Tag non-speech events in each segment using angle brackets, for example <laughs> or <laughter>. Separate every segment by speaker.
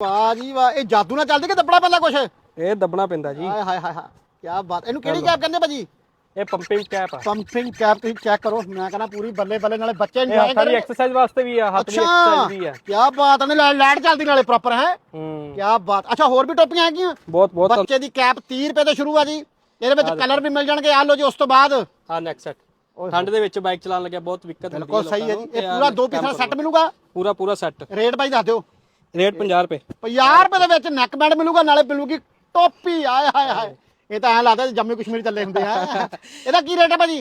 Speaker 1: ਵਾਹ ਜੀ ਵਾਹ ਇਹ ਜਾਦੂ ਨਾਲ ਚੱਲਦੀ ਕਿ ਦੱਬਣਾ ਪੈਂਦਾ ਕੁਛ?
Speaker 2: ਇਹ ਦੱਬਣਾ ਪੈਂਦਾ ਜੀ।
Speaker 1: ਹਾਏ ਹਾਏ ਹਾਏ ਹਾਏ ਕੀ ਬਾਤ। ਇਹਨੂੰ ਕਿਹੜੀ ਕੈਪ ਕਹਿੰਦੇ ਭਾਜੀ?
Speaker 2: ਇਹ ਪੰਪਿੰਗ ਕੈਪ ਆ।
Speaker 1: ਪੰਪਿੰਗ ਕੈਪ ਤੁਸੀਂ ਚੈੱਕ ਕਰੋ। ਮੈਂ ਕਹਿੰਦਾ ਪੂਰੀ ਬੱਲੇ ਬੱਲੇ ਨਾਲੇ ਬੱਚੇ
Speaker 2: ਇਹ
Speaker 1: ਇੰਜੋਏ
Speaker 2: ਹੱਥਾਂ ਦੀ ਐਕਸਰਸਾਈਜ਼ ਵਾਸਤੇ ਵੀ ਆ ਹੱਥ ਦੀ ਐਕਸਰਸਾਈਜ਼ ਵੀ ਆ।
Speaker 1: ਕੀ ਬਾਤ ਹੈ ਲੈ- ਲਾਈਟ ਚੱਲਦੀ ਨਾਲੇ ਪ੍ਰੋਪਰ ਹੈ?
Speaker 2: ਹੂੰ।
Speaker 1: ਕੀ ਬਾਤ। ਅੱਛਾ ਹੋਰ ਵੀ ਟੋਪੀਆਂ ਹੈਗੀਆਂ?
Speaker 2: ਬਹੁਤ ਬਹੁਤ
Speaker 1: ਬੱਚੇ ਦੀ ਕੈਪ 30 ਰੁਪਏ ਤੋਂ ਸ਼ੁਰੂ ਆ ਜੀ। ਇਹਦੇ ਵਿੱਚ ਕਲਰ ਵੀ ਮਿਲ ਜਾਣਗੇ। ਆ ਲਓ ਜੀ ਉਸ ਤੋਂ ਬਾਅਦ।
Speaker 2: ਹਾਂ ਨੈਕਸਟ ਸੈਟ ਠੰਡ ਦੇ ਵਿੱਚ ਬਾਈਕ ਚਲਾਉਣ ਲੱਗਿਆ ਬਹੁਤ ਦਿੱਕਤ ਹੁੰਦੀ
Speaker 1: ਬਿਲਕੁਲ ਸਹੀ ਹੈ
Speaker 2: ਲੋਕਾਂ
Speaker 1: ਜੀ
Speaker 2: ਨੂੰ।
Speaker 1: ਇਹ ਪੂਰਾ ਦੋ ਪੀਸ ਸੈੱਟ ਮਿਲੂਗਾ?
Speaker 2: ਪੂਰਾ ਪੂਰਾ ਸੈੱਟ
Speaker 1: ਰੇਟ ਭਾਈ ਦੱਸ ਦਿਓ।
Speaker 2: ਰੇਟ 50 ਰੁਪਏ।
Speaker 1: 50 ਰੁਪਏ ਦੇ ਵਿੱਚ ਨੈਕ ਬੈਂਡ ਮਿਲੂਗਾ ਨਾਲੇ ਮਿਲੂਗੀ ਟੋਪੀ। ਆਏ ਹਾਏ ਹਾਏ। ਇਹ ਤਾਂ ਐ ਲੱਗਦਾ ਜੰਮੂ ਕਸ਼ਮੀਰ ਚੱਲੇ ਹੁੰਦੇ ਆ। ਇਹਦਾ ਕੀ ਰੇਟ ਹੈ ਭਾਜੀ?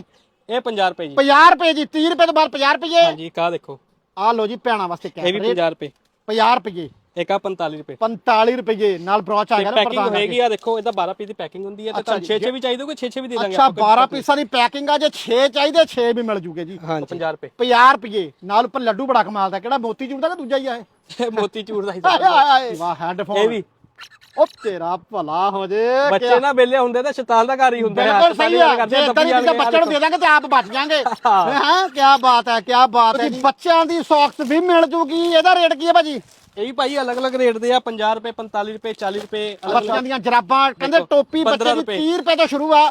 Speaker 2: ਇਹ 50 ਰੁਪਏ ਜੀ।
Speaker 1: 50 ਰੁਪਏ ਜੀ 30 ਰੁਪਏ ਤੋਂ ਬਾਅਦ 50 ਰੁਪਏ
Speaker 2: ਹਾਂਜੀ ਕਾ ਦੇਖੋ।
Speaker 1: ਆ ਲਓ ਜੀ ਭੈਣਾਂ ਵਾਸਤੇ
Speaker 2: ਇਹ ਵੀ
Speaker 1: ਕੈਪ
Speaker 2: 50 ਰੁਪਏ।
Speaker 1: 50 ਰੁਪਏ
Speaker 2: ਇੱਕ ਆ 45 ਰੁਪਏ।
Speaker 1: 45 ਰੁਪਏ ਨਾਲ ਬ੍ਰੌਚ ਆ ਗਿਆ
Speaker 2: ਪੈਕਿੰਗ ਹੋਏਗੀ ਆ ਦੇਖੋ ਇਹਦਾ 12 ਪੀਸ ਦੀ ਪੈਕਿੰਗ ਹੁੰਦੀ ਹੈ ਤੇ
Speaker 1: ਅੱਛਾ
Speaker 2: ਤੁਹਾਨੂੰ 6 6 ਵੀ ਚਾਹੀਦੇ ਹੋਗੇ 6 6 ਵੀ ਦੇ ਦਾਂਗੇ
Speaker 1: ਅੱਛਾ 12 ਪੀਸਾਂ ਦੀ ਪੈਕਿੰਗ ਆ ਜੇ 6 ਚਾਹੀਦੇ 6 ਵੀ ਮਿਲ ਜੂਗੇ ਜੀ।
Speaker 2: ਹਾਂਜੀ। 50 ਰੁਪਏ।
Speaker 1: 50 ਰੁਪਏ ਨਾਲ ਉੱਪਰ ਲੱਡੂ ਬੜਾ ਕਮਾਲ ਦਾ ਕਿਹੜਾ ਮੋਤੀ ਚੂਰ ਦਾ ਕਿ ਦੂਜਾ ਹੀ ਆ ਇਹ?
Speaker 2: ਮੋਤੀ ਚੂਰ ਦਾ ਹੀ
Speaker 1: ਹਾਏ ਹਾਏ ਹਾਏ। ਵਾਹ ਹੈੱਡਫੋਨ
Speaker 2: ਇਹ ਵੀ।
Speaker 1: ਉਹ ਤੇਰਾ ਭਲਾ ਹੋ ਜੇ
Speaker 2: ਬੱਚੇ ਨਾ ਬੇਲੇ ਹੁੰਦੇ ਤਾਂ ਸ਼ੈਤਾਨ ਦਾ ਘਰ ਹੀ ਹੁੰਦਾ ਹੈ।
Speaker 1: ਬਿਲਕੁਲ ਸਹੀ ਆ। ਜੇ ਇਦਾਂ ਦੀ ਕਿਸੇ ਬੱਚੇ ਨੂੰ ਦੇ ਦਾਂਗੇ ਤੇ ਆਪ ਬਚ ਜਾਾਂਗੇ। ਹਾਂ। ਕੀ ਬਾਤ ਹੈ ਕੀ ਬਾਤ ਹੈ। ਜੀ ਬੱਚਿਆਂ ਦੀ ਸੌਕਸ ਵੀ ਮਿਲ ਜੂਗੀ। ਇਹਦਾ ਰੇਟ ਕੀ ਹੈ ਭਾਜੀ?
Speaker 2: ਇਹ ਵੀ ਭਾਈ ਅਲੱਗ-ਅਲੱਗ ਰੇਟ ਦੇ ਆ। 50 ਰੁਪਏ 45 ਰੁਪਏ 40 ਰੁਪਏ
Speaker 1: ਬੱਚਿਆਂ ਦੀਆਂ ਜਰਾਬਾਂ। ਕਹਿੰਦੇ ਟੋਪੀ ਬੱਚੇ
Speaker 2: 15
Speaker 1: ਦੀ
Speaker 2: ਰੁਪਏ।
Speaker 1: 30 ਰੁਪਏ ਤੋਂ ਸ਼ੁਰੂ ਆ।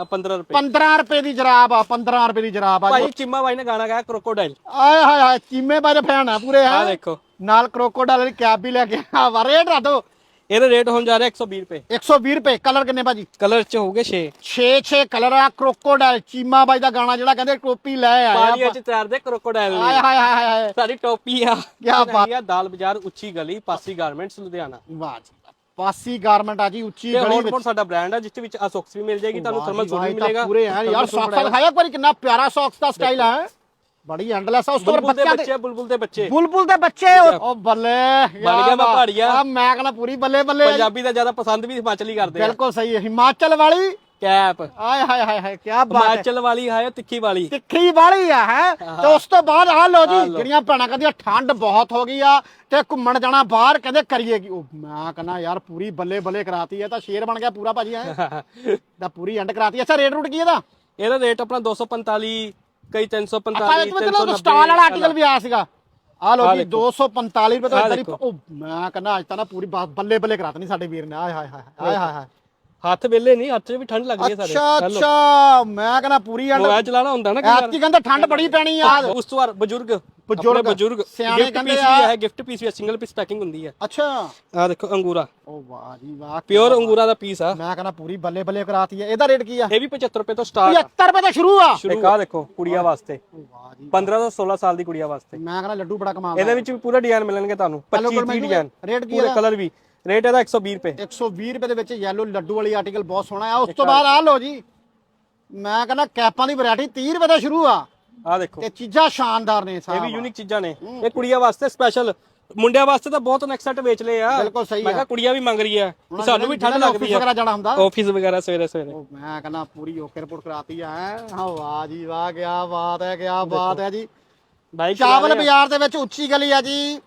Speaker 2: ਆ 15 ਰੁਪਏ।
Speaker 1: 15 ਰੁਪਏ ਦੀ ਜਰਾਬ ਆ 15 ਰੁਪਏ ਦੀ ਜਰਾਬ ਆ।
Speaker 2: ਭਾਈ ਚਿੰਮਾ ਬਾਈ ਨੇ ਗਾਣਾ ਗਾਇਆ ਕ੍ਰੋਕੋਡਾਈਲ।
Speaker 1: ਆਏ ਹਾਏ ਹਾਏ ਚੀਮੇ ਬਾਰੇ ਫੈਨ ਆ ਪੂਰੇ
Speaker 2: ਆ
Speaker 1: ਹੈ?
Speaker 2: ਦੇਖੋ।
Speaker 1: ਨਾਲ ਕਰੋਕੋਡਾਈਲ ਦੀ ਕੈਪ ਵੀ ਲੈ ਕੇ ਆ ਵਾ ਰੇਟ ਰੱਖੋ
Speaker 2: ਇਹਦਾ ਰੇਟ ਹੋਣ ਜਾ ਰਿਹਾ 120 ਰੁਪਏ।
Speaker 1: 120 ਰੁਪਏ ਕਲਰ ਕਿੰਨੇ ਭਾਜੀ?
Speaker 2: ਕਲਰ ਚ ਹੋਗੇ 6
Speaker 1: 6 6 ਕਲਰ ਆ ਕਰੋਕੋਡਾਈਲ ਚੀਮਾ ਬਾਈ ਦਾ ਗਾਣਾ ਜਿਹੜਾ ਕਹਿੰਦੇ ਟੋਪੀ ਲੈ ਆਇਆ
Speaker 2: ਪਾਣੀ ਚ ਤਿਆਰ ਦੇ ਕ੍ਰੋਕੋਡਾਈਲ
Speaker 1: ਆਏ ਹਾਏ ਹਾਏ ਹਾਏ
Speaker 2: ਸਾਡੀ ਟੋਪੀ ਆ।
Speaker 1: ਕਿਆ ਬਾਤ।
Speaker 2: ਆ ਦਾਲ ਬਾਜ਼ਾਰ ਉੱਚੀ ਗਲੀ ਪਾਸੀ ਗਾਰਮੈਂਟਸ ਲੁਧਿਆਣਾ।
Speaker 1: ਵਾਹ ਜੀ ਪਾਸੀ ਗਾਰਮੈਂਟ ਆ ਜੀ ਉੱਚੀ ਗਲੀ
Speaker 2: ਹੋਰ
Speaker 1: ਵਿੱਚ।
Speaker 2: ਬਹੁਤ ਸਾਡਾ ਬ੍ਰਾਂਡ ਆ ਜਿਸ ਵਿੱਚ ਆ ਸੌਕਸ ਵੀ ਮਿਲ ਜਾਏਗੀ ਤੁਹਾਨੂੰ ਥਰਮਲ ਸੂਟ ਵੀ ਮਿਲੇਗਾ।
Speaker 1: ਪੂਰੇ ਹੈ ਯਾਰ ਸੌਕਸ ਦਿਖਾਇਆ ਇੱਕ ਵਾਰੀ ਕਿੰਨਾ ਪਿਆਰਾ ਸੌਕਸ ਦਾ ਸਟਾਈਲ ਹੈ? ਬੜੀ ਐਂਡਲੈਸ ਆ ਉਸ ਤੋਂ ਬੱਚਿਆਂ ਦੇ
Speaker 2: ਬੱਚੇ ਬੁਲਬੁਲ ਦੇ ਬੱਚੇ।
Speaker 1: ਬੁਲਬੁਲ ਦੇ ਬੱਚੇ ਉਹ ਬੱਲੇ
Speaker 2: ਬਣ ਗਿਆ ਵਾ ਪਹਾੜੀਆ।
Speaker 1: ਆ ਮੈਂ ਕਹਿੰਦਾ ਪੂਰੀ ਬੱਲੇ ਬੱਲੇ।
Speaker 2: ਪੰਜਾਬੀ ਦਾ ਜ਼ਿਆਦਾ ਪਸੰਦ ਵੀ ਹਿਮਾਚਲੀ ਕਰਦੇ ਆ।
Speaker 1: ਬਿਲਕੁਲ ਸਹੀ ਹੈ ਹਿਮਾਚਲ ਵਾਲੀ
Speaker 2: ਕੈਪ।
Speaker 1: ਆਏ ਹਾਏ ਹਾਏ ਹਾਏ ਕੀ ਬਾਤ ਹੈ।
Speaker 2: ਹਿਮਾਚਲ ਵਾਲੀ ਹੈ ਤਿੱਖੀ ਵਾਲੀ।
Speaker 1: ਤਿੱਖੀ ਵਾਲੀ ਆ ਹੈ? ਤੇ ਉਸ ਤੋਂ ਬਾਅਦ ਆ ਲੋ ਜੀ ਜਿਹੜੀਆਂ ਭੈਣਾਂ ਕਹਿੰਦੀਆਂ ਠੰਡ ਬਹੁਤ ਹੋ ਗਈ ਆ ਤੇ ਘੁੰਮਣ ਜਾਣਾ ਬਾਹਰ ਕਹਿੰਦੇ ਕਰੀਏ ਕੀ? ਉਹ ਮੈਂ ਕਹਿੰਦਾ ਯਾਰ ਪੂਰੀ ਬੱਲੇ ਬੱਲੇ ਕਰਾਤੀ ਹੈ ਤਾਂ ਸ਼ੇਰ ਬਣ ਗਿਆ ਪੂਰਾ ਭਾਜੀ ਹੈ? <laughs> ਤਾਂ ਪੂਰੀ ਐਂਡ ਕਰਾਤੀ ਅੱਛਾ ਰੇਟ ਰੂਟ ਕੀ ਇਹਦਾ?
Speaker 2: ਇਹਦਾ ਰੇਟ ਆਪਣਾ 245 ਕਈ 345
Speaker 1: ਆਪਾਂ ਇਹ ਮਤਲਬ ਸਟਾਲ ਵਾਲਾ ਆਰਟੀਕਲ ਵੀ ਆਇਆ ਸੀਗਾ। ਆ ਲੋ ਜੀ 245 ਰੁਪਏ ਤੋਂ
Speaker 2: ਆਹ
Speaker 1: ਇੱਧਰ ਹੀ
Speaker 2: ਦੇਖੋ।
Speaker 1: ਉਹ ਮੈਂ ਕਹਿੰਦਾ ਅੱਜ ਤਾਂ ਨਾ ਪੂਰੀ ਬ- ਬੱਲੇ ਬੱਲੇ ਕਰਾਤਨੀ ਸਾਡੇ ਵੀਰ ਨੇ। ਆਏ ਹਾਏ ਹਾਏ ਆਏ ਹਾਏ ਹਾਏ।
Speaker 2: ਹੱਥ ਵੇਲੇ ਨਹੀਂ ਹੱਥ 'ਚ ਵੀ ਠੰਡ ਲੱਗਦੀ ਹੈ ਸਾਡੇ
Speaker 1: ਅੱਛਾ ਅੱਛਾ ਮੈਂ ਕਹਿੰਦਾ ਪੂਰੀ ਐਂਡ
Speaker 2: ਮੋਬਾਈਲ ਚਲਾਣਾ ਹੁੰਦਾ ਨਾ
Speaker 1: ਐਤਕੀ ਕਹਿੰਦਾ ਠੰਡ ਬੜੀ ਪੈਣੀ ਆ।
Speaker 2: ਉਸ ਤੋਂ ਬਾਅਦ ਬਜ਼ੁਰਗ
Speaker 1: ਬਜ਼ੁਰਗ,
Speaker 2: ਬਜ਼ੁਰਗ।
Speaker 1: ਸਿਆਣੇ ਕਹਿੰਦੇ ਆ।
Speaker 2: ਵੀ ਹੈ ਗਿਫਟ ਪੀਸ ਵੀ ਹੈ ਸਿੰਗਲ ਪੀਸ ਪੈਕਿੰਗ ਹੁੰਦੀ ਹੈ।
Speaker 1: ਅੱਛਾ।
Speaker 2: ਆ ਦੇਖੋ ਅੰਗੂਰਾ।
Speaker 1: ਉਹ ਵਾਹ ਜੀ ਵਾਹ
Speaker 2: ਪਿਓਰ ਅੰਗੂਰਾ ਦਾ ਪੀਸ ਆ।
Speaker 1: ਮੈਂ ਕਹਿੰਦਾ ਪੂਰੀ ਬੱਲੇ ਬੱਲੇ ਕਰਾਤੀ ਹੈ। ਇਹਦਾ ਰੇਟ ਕੀ ਆ?
Speaker 2: ਇਹ ਵੀ 75 ਰੁਪਏ ਤੋਂ ਸਟਾਰਟ
Speaker 1: 75 ਰੁਪਏ ਤੋਂ ਸ਼ੁਰੂ ਆ।
Speaker 2: ਇੱਕ ਆ ਦੇਖੋ ਕੁੜੀਆਂ ਵਾਸਤੇ।
Speaker 1: ਵਾਹ ਜੀ
Speaker 2: 15 ਤੋਂ 16 ਸਾਲ ਦੀ ਕੁੜੀਆਂ ਵਾਸਤੇ।
Speaker 1: ਮੈਂ ਕਹਿੰਦਾ ਲੱਡੂ ਬੜਾ ਕਮਾਲ
Speaker 2: ਇਹਦੇ ਵਿੱਚ ਵੀ ਪੂਰਾ ਡਿਜ਼ਾਈਨ ਮਿਲਣਗੇ ਤੁਹਾਨੂੰ। 25 30 ਡਿਜ਼ਾਈਨ
Speaker 1: ਰੇਟ ਕੀ
Speaker 2: ਪੂਰੇ
Speaker 1: ਹੈ
Speaker 2: ਕਲਰ ਵੀ। ਰੇਟ ਇਹਦਾ 120 ਰੁਪਏ।
Speaker 1: 120 ਰੁਪਏ ਦੇ ਵਿੱਚ ਯੈਲੋ ਲੱਡੂ ਵਾਲੀ ਆਰਟੀਕਲ ਬਹੁਤ ਸੋਹਣਾ ਆ। ਉਸ ਤੋਂ ਬਾਅਦ ਆ ਲਓ ਜੀ। ਮੈਂ ਕਹਿੰਦਾ ਕੈਪਾਂ ਦੀ ਵੈਰਾਈਟੀ 30 ਰੁਪਏ ਤੋਂ ਸ਼ੁਰੂ ਆ।
Speaker 2: ਆ ਦੇਖੋ।
Speaker 1: ਤੇ ਚੀਜ਼ਾਂ ਸ਼ਾਨਦਾਰ ਨੇ
Speaker 2: ਇਹ
Speaker 1: ਸਾਹਿਬ
Speaker 2: ਵੀ ਯੂਨਿਕ ਚੀਜ਼ਾਂ ਨੇ। ਇਹ ਕੁੜੀਆਂ ਵਾਸਤੇ ਸਪੈਸ਼ਲ ਮੁੰਡਿਆਂ ਵਾਸਤੇ ਤਾਂ ਬਹੁਤ ਨੈਕਸਟ ਸੈਟ ਵੇਚ ਲਏ ਆ।
Speaker 1: ਬਿਲਕੁਲ ਸਹੀ
Speaker 2: ਮੈਂ ਕਿਹਾ ਕੁੜੀਆਂ ਵੀ ਮੰਗ ਰਹੀ ਆ। ਸਾਨੂੰ ਵੀ ਠੰਡ ਲੱਗਦੀ ਆ।
Speaker 1: ਵਗੈਰਾ ਜਾਣਾ ਹੁੰਦਾ।
Speaker 2: ਆਫਿਸ ਵਗੈਰਾ ਸਵੇਰੇ ਸਵੇਰੇ।
Speaker 1: ਮੈਂ ਕਹਿੰਦਾ ਪੂਰੀ ਓਕੇ ਰਿਪੋਰਟ ਕਰਾਤੀ ਆ ਹਾਂ। ਵਾਹ ਜੀ ਵਾਹ ਕੀ ਬਾਤ ਹੈ ਕੀ ਬਾਤ ਹੈ ਜੀ। ਚਾਵਲ ਬਾਜ਼ਾਰ ਦੇ ਵਿੱਚ ਉੱਚੀ ਗਲੀ ਆ ਜੀ।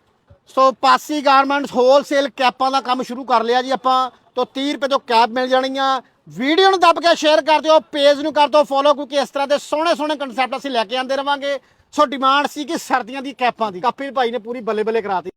Speaker 1: ਸੋ ਪਾਸੀ ਗਾਰਮੈਂਟਸ ਹੋਲਸੇਲ ਕੈਪਾਂ ਦਾ ਕੰਮ ਸ਼ੁਰੂ ਕਰ ਲਿਆ ਜੀ ਆਪਾਂ। ਤੋਂ 30 ਰੁਪਏ ਤੋਂ ਕੈਪ ਮਿਲ ਜਾਣੀਆਂ ਵੀਡੀਓ ਨੂੰ ਦੱਬ ਕੇ ਸ਼ੇਅਰ ਕਰ ਦਿਓ ਪੇਜ ਨੂੰ ਕਰ ਦਿਓ ਫੋਲੋ ਕਿਉਂਕਿ ਇਸ ਤਰ੍ਹਾਂ ਦੇ ਸੋਹਣੇ ਸੋਹਣੇ ਕਨਸੈਪਟ ਅਸੀਂ ਲੈ ਕੇ ਆਉਂਦੇ ਰਵਾਂਗੇ। ਸੋ ਡਿਮਾਂਡ ਸੀ ਕਿ ਸਰਦੀਆਂ ਦੀ ਕੈਪਾਂ ਦੀ। ਕਾਪੀ ਭਾਈ ਨੇ ਪੂਰੀ ਬੱਲੇ ਬੱਲੇ ਕਰਾਤੀ।